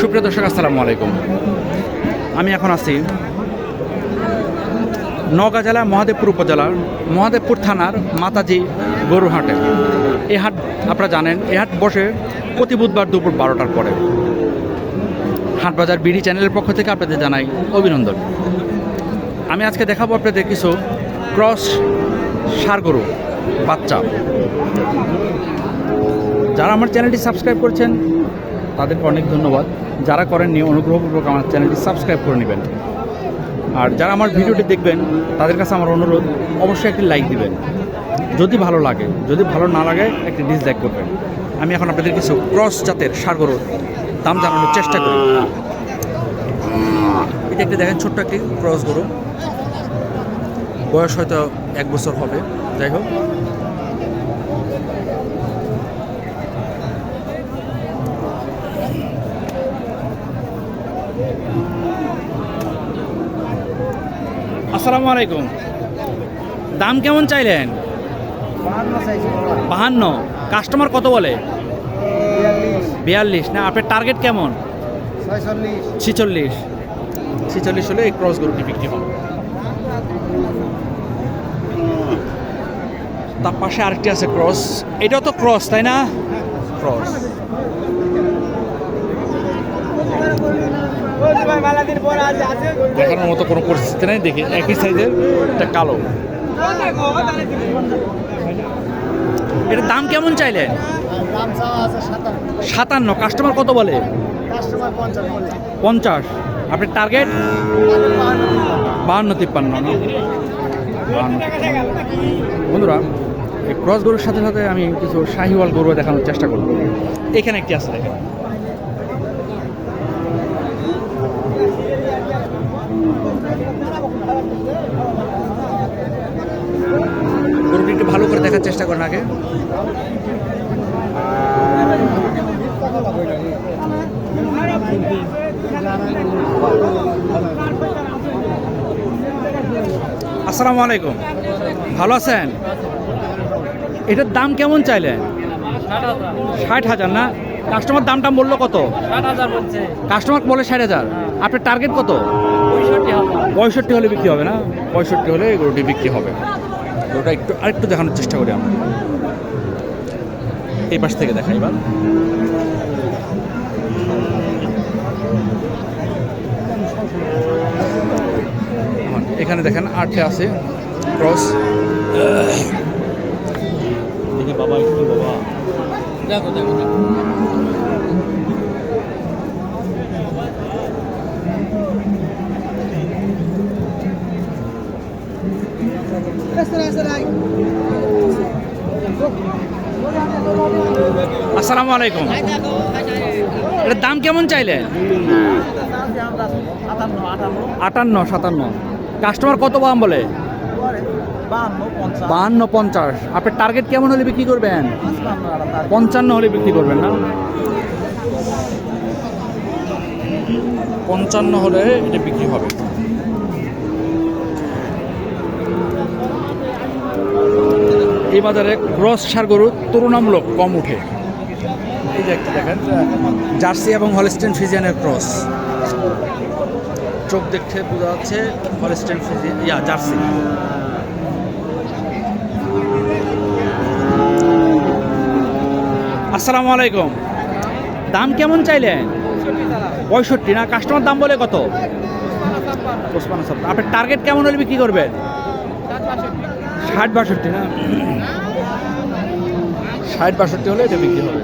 সুপ্রিয় দর্শক, আসসালামু আলাইকুম। আমি এখন আছি নওগাঁ জেলা মহাদেবপুর উপজেলার মহাদেবপুর থানার মাতাজি গরুহাটে এই হাট, আপনারা জানেন, এই হাট বসে প্রতি বুধবার দুপুর বারোটার পরে। হাটবাজার বিডি চ্যানেলের পক্ষ থেকে আপনাদের জানাই অভিনন্দন। আমি আজকে দেখাবো আপনাদের কিছু ক্রস সার গরু, বাচ্চা। যারা আমার চ্যানেলটি সাবস্ক্রাইব করছেন, তাদেরকে অনেক ধন্যবাদ। যারা করেননি, অনুগ্রহপূর্বক আমার চ্যানেলটি সাবস্ক্রাইব করে নেবেন। আর যারা আমার ভিডিওটি দেখবেন, তাদের কাছে আমার অনুরোধ, অবশ্যই একটি লাইক দিবেন। যদি ভালো লাগে, যদি ভালো না লাগে, একটি ডিসলাইক করবেন। আমি এখন আপনাদের কিছু ক্রস জাতের সার গরুর দাম জানানোর চেষ্টা করি। এটা একটি দেখেন ছোট্ট একটি ক্রস গরু। বয়স হয়তো এক বছর হবে। যাই হোক। আসসালামু আলাইকুম। দাম কেমন চাইলেন? বাহান্ন কাস্টমার কত বলে? বিয়াল্লিশ। না আপনার টার্গেট কেমন? ছিচল্লিশ। ছিচল্লিশ হলে এই ক্রস গরুটি বিক্রি হবে। তার পাশে আরেকটি আছে ক্রস। এটাও তো ক্রস তাই না? ক্রস। দেখানোর মতো কোনো পরিস্থিতি নেই, দেখি একই সাইজের একটা কালো। এটার দাম কেমন চাইলেন? সাতান্ন। কাস্টমার কত বলে? পঞ্চাশ। আপনার টার্গেট? বাহান্ন, তিপ্পান্ন। বন্ধুরা, এই ক্রস গরুর সাথে সাথে আমি কিছু শাহিওয়াল গরু দেখানোর চেষ্টা করব। এখানে একটি আছে, দেখেন গরুটি একটু দেখার চেষ্টা করেন আগে। আসসালামু আলাইকুম। ভালো আছেন? এটার দাম কেমন চাইলেন? ষাট হাজার না? কাস্টমার দামটা বলল কত? কাস্টমার বলে ষাট হাজার। আপনার টার্গেট কত? পঁয়ষট্টি হলে বিক্রি হবে না? পঁয়ষট্টি হলে গরুটি বিক্রি হবে। গরুটা একটু আরেকটু দেখানোর চেষ্টা করি আমরা। এই পাশ থেকে দেখাই এবার। এখানে দেখেন আটটা আছে ক্রস। দেখি বাবা একটু বাবা। দেখো দেখো দেখো। আসসালামু আলাইকুম। এটার দাম কেমন চাইলেন? আটান্ন, সাতান্ন। কাস্টমার কত দাম বলে? বাহান্ন, পঞ্চাশ। আপনার টার্গেট কেমন হলে বিক্রি করবেন? পঞ্চান্ন হলে বিক্রি করবেন না? পঞ্চান্ন হলে এটা বিক্রি হবে। এই বাজারে ক্রস সার গরু তুলনামূলক কম উঠে। এই যে একটা দেখেন জার্সি এবং হলস্টেন ফিজিয়ানের ক্রস। চোখ দেখতে বোঝা যাচ্ছে হলস্টেন ফিজিয়ান ইয়া জার্সি। আসসালামু আলাইকুম। দাম কেমন চাইলেন? পঁয়ষট্টি না? কাস্টমার দাম বলে কত? আপনার টার্গেট কেমন হলে বিক্রি করবেন? ষাট বাষট্টি না? ষাট বাষট্টি হলে এটা বিক্রি হবে।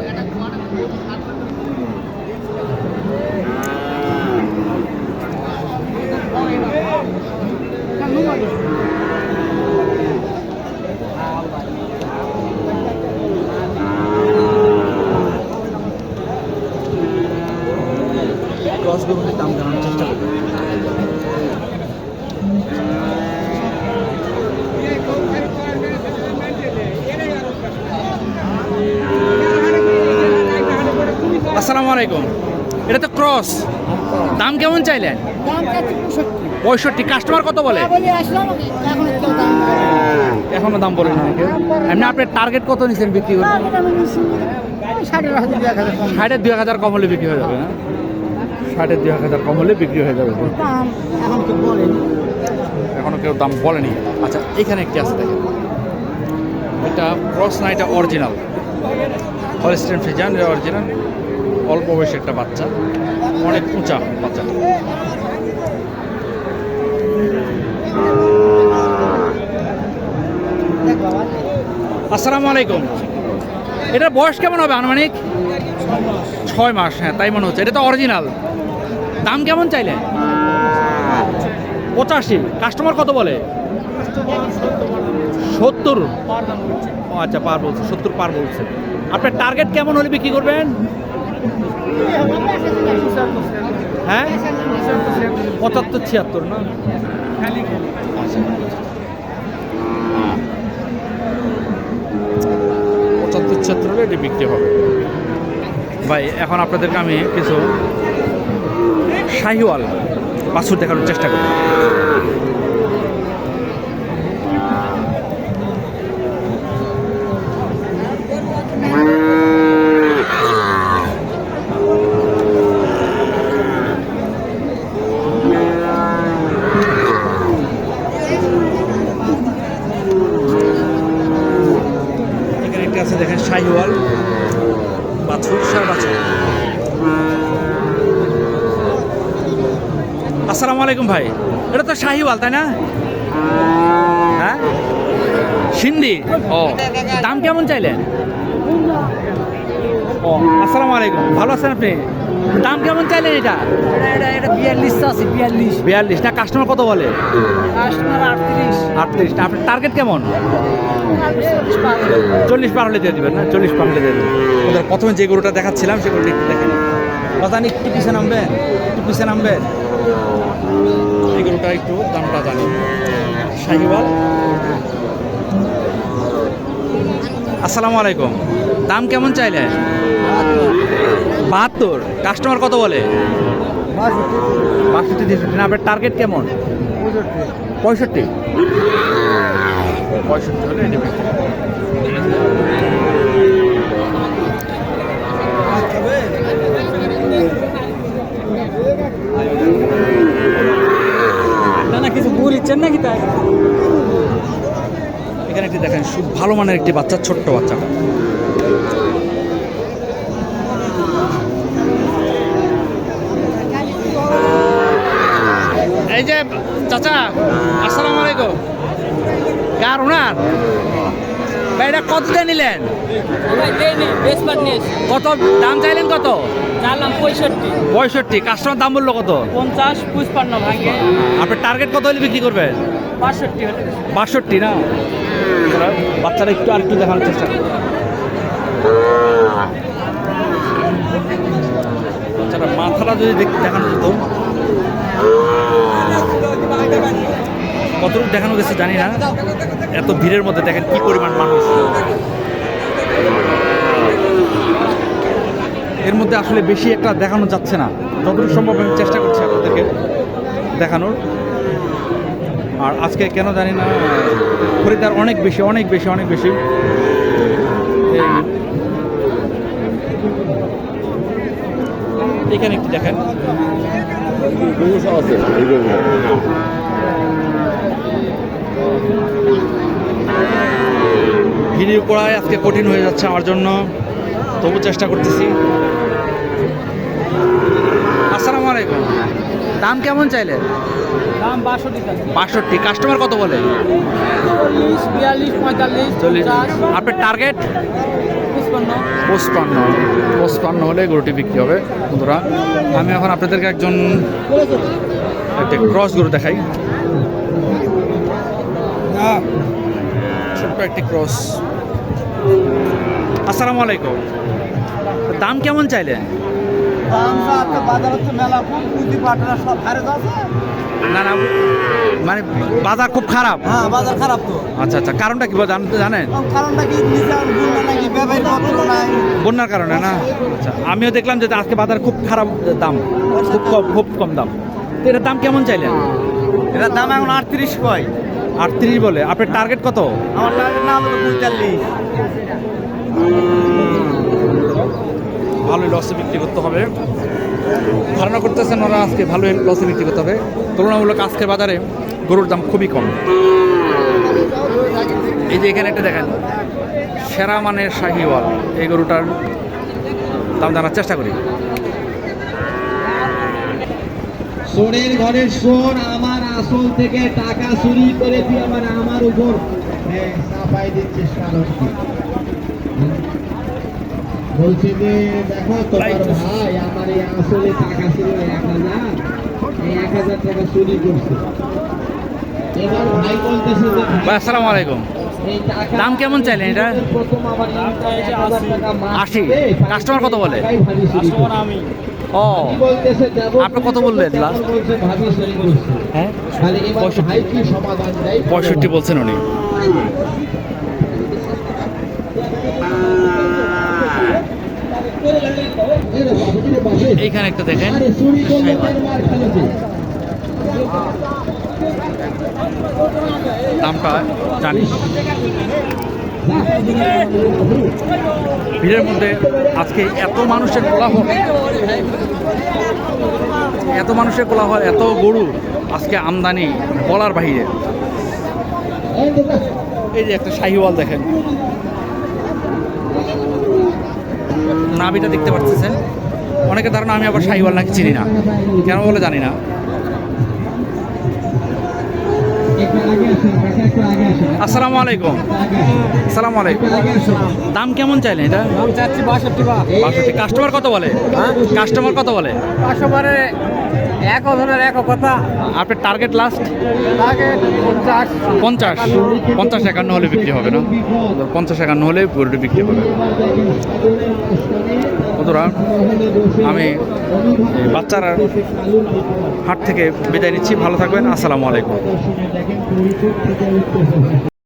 দাম জানানোর আসসালামু আলাইকুম। এটা তো ক্রস দাম কেমন চাইলেন? পঁয়ষট্টি। কাস্টমার কত বলে? এখনও দাম বলে না। এমনি আপনার টার্গেট কত নিচ্ছেন বিক্রি করবেন ষাটের দুই হাজার কম হলে বিক্রি হয়ে যাবে না? ষাটের দুই হাজার কম হলে বিক্রি হয়ে যাবে। বলেন। এখনও কেউ দাম বলেনি। আচ্ছা এখানে একটি আছে দেখেন। এটা ক্রস না এটা অরিজিনাল হলস্টেন ফ্রিজান অরিজিনাল অল্প বয়সী একটা বাচ্চা, অনেক উঁচা বাচ্চাটা আসসালামু আলাইকুম এটার বয়স কেমন হবে আনুমানিক? ছয় মাস হ্যাঁ তাই মনে হচ্ছে। এটা তো অরিজিনাল। দাম কেমন চাইলে? পঁচাশি। কাস্টমার কত বলে? সত্তর। আচ্ছা পার বলছে, সত্তর পার বলছে। আপনার টার্গেট কেমন হলে বিক্রি করবেন? হ্যাঁ? পঁচাত্তর, ছিয়াত্তর, না। পঁচাত্তর, ছিয়াত্তর হলে এটি বিক্রি হবে। ভাই, এখন আপনাদেরকে আমি কিছু শাহিওয়াল বাছুর দেখানোর চেষ্টা করি এখানে একটা দেখেন বাছুর, সার বাছুর। আসসালামু আলাইকুম ভাই। এটা তো শাহিওয়াল, তাই না? হ্যাঁ? সিন্ধি ও, দাম কেমন চাইলেন? ও, আসসালামু আলাইকুম। ভালো আছেন আপনি? দাম কেমন চাইলেন এটা? এটা এটা বিয়াল্লিশ আছে বিয়াল্লিশ। বিয়াল্লিশ। না কাস্টমার কত বলে? কাস্টমার আটত্রিশ। আটত্রিশ। আপনার টার্গেট কেমন? চল্লিশ পার হলে দিয়ে দেবেন না? চল্লিশ পার হলে দিয়ে দেবেন। প্রথমে যে গরুটা দেখাচ্ছিলাম সে গরুটা একটু দেখেন কথা একটু পিছিয়ে নামবে একটু পিছিয়ে নামবে এই গরুটা একটু দামটা জানি শাহিওয়াল আসসালামু আলাইকুম। দাম কেমন চাইলেন? বাহাত্তর। কাস্টমার কত বলে? আপনার টার্গেট কেমন? পঁয়ষট্টি। না কিছু নাকি তাই? এখানে একটি দেখেন ভালো মানের একটি বাচ্চা, ছোট্ট বাচ্চাটা এই যে চাচা আসসালামু আলাইকুম। কার ওনার ভাই এটা কত দিয়ে নিলেন? কত দাম চাইলেন কত? চালাম পঁয়ষট্টি। পঁয়ষট্টি কাস্টমার দাম বলল কত? পঞ্চাশ পুষ্পান্ন ভাঙে। আপনার টার্গেট কত হলে বিক্রি করবেন? বাষট্টি হলে বাষট্টি না? বাচ্চারা একটু আর একটু দেখানোর চেষ্টা করো। বাচ্চারা মাথাটা যদি দেখ- দেখানো যেত কতটুকু দেখানো গেছে জানি না। এত ভিড়ের মধ্যে দেখেন কি পরিমাণ মানুষ। এর মধ্যে আসলে বেশি একটা দেখানো যাচ্ছে না। যতটুকু সম্ভব আমি চেষ্টা করছি আপনাদেরকে দেখানোর। আর আজকে কেন জানি না, খরিদ্দার অনেক বেশি অনেক বেশি অনেক বেশি। এখানে একটু দেখেন। ভিডিও করায় আজকে কঠিন হয়ে যাচ্ছে আমার জন্য। তবু চেষ্টা করতেছি। আসসালামু আলাইকুম। দাম কেমন চাইলে? দাম বাষট্টি বাষট্টি। কাস্টমার কত বলে? চল্লিশ বিয়াল্লিশ পঁয়তাল্লিশ চল্লিশ। আপনার টার্গেট পোস্টপান্ন পোস্টপান্ন হলে গরুটি বিক্রি হবে, বন্ধুরা। আমি এখন আপনাদেরকে একজন একটা ক্রস গরু দেখাই। ছোট্ট একটি ক্রস। আসসালামু আলাইকুম। দাম কেমন চাইলেন? না না মানে বাজার খুব খারাপ? হ্যাঁ বাজার খারাপ তো। আচ্ছা আচ্টা কারণটা কি জানেন? কারণটা কি বন্যার কারণে না? আচ্ছা আমিও দেখলাম যে আজকে বাজার খুব খারাপ দাম খুব কম খুব কম দাম। এটার দাম কেমন চাইলেন? এটার দাম এখন আটত্রিশ কয়? আটত্রিশ বলে। আপনার টার্গেট কত? আমার টার্গেট নাম হলো পঁয়তাল্লিশ ভালোই লসে বিক্রি করতে হবে। ধারণা করতেছেন ওরা আজকে ভালোই লসে বিক্রি করতে হবে। তুলনামূলক আজকে বাজারে গরুর দাম খুবই কম। এই যে এখানে একটা দেখেন, সেরা মানের শাহিওয়াল, এই গরুটার দাম জানার চেষ্টা করি। সোনের ঘরের সোন, আমার আসল থেকে টাকা চুরি করে আবার আমার উপর। হ্যাঁ? বলছে যে দেখো তোমার ভাই আমার এই আসলে টাকা ছিল এক হাজার এই এক হাজার টাকা চুরি করছে। এবার ভাই বলতেছে যে আসসালামু আলাইকুম। দাম কেমন চাইলেন এটা? আশি। কাস্টমার কত বলে? ও। আপনি কত বললেন করছে। হ্যাঁ? পঁয়ষট্টি। বলছেন উনি। এইখানে একটা দেখেন। দামটা জানি। ভিড়ের মধ্যে আজকে এত মানুষের কোলাহল। এত মানুষের কোলাহল এত গরু আজকে আমদানি বলার বাহিরে। এই যে একটা শাহিওয়াল দেখেন। নাভিটা দেখতে পাচ্ছেন অনেকে ধারণা আমি আবার শাহিওয়াল নাকি চিনি না। কেন বলে জানি না। আসসালামু আলাইকুম। আসসালামু আলাইকুম। দাম কেমন চাইলেন এটা? দাম চাচ্ছি বাষট্টি কাস্টমার কত বলে? কাস্টমার কত বলে? কাস্টমারে এক ধরনের এক কথা। আপনার টার্গেট লাস্ট পঞ্চাশ। পঞ্চাশ। একান্ন হলে বিক্রি হবে না? পঞ্চাশ একান্ন হলে গরুটি বিক্রি হবে। বন্ধুরা আমি বাচ্চার হাট থেকে বিদায় নিচ্ছি। ভালো থাকবেন। আসসালামু আলাইকুম।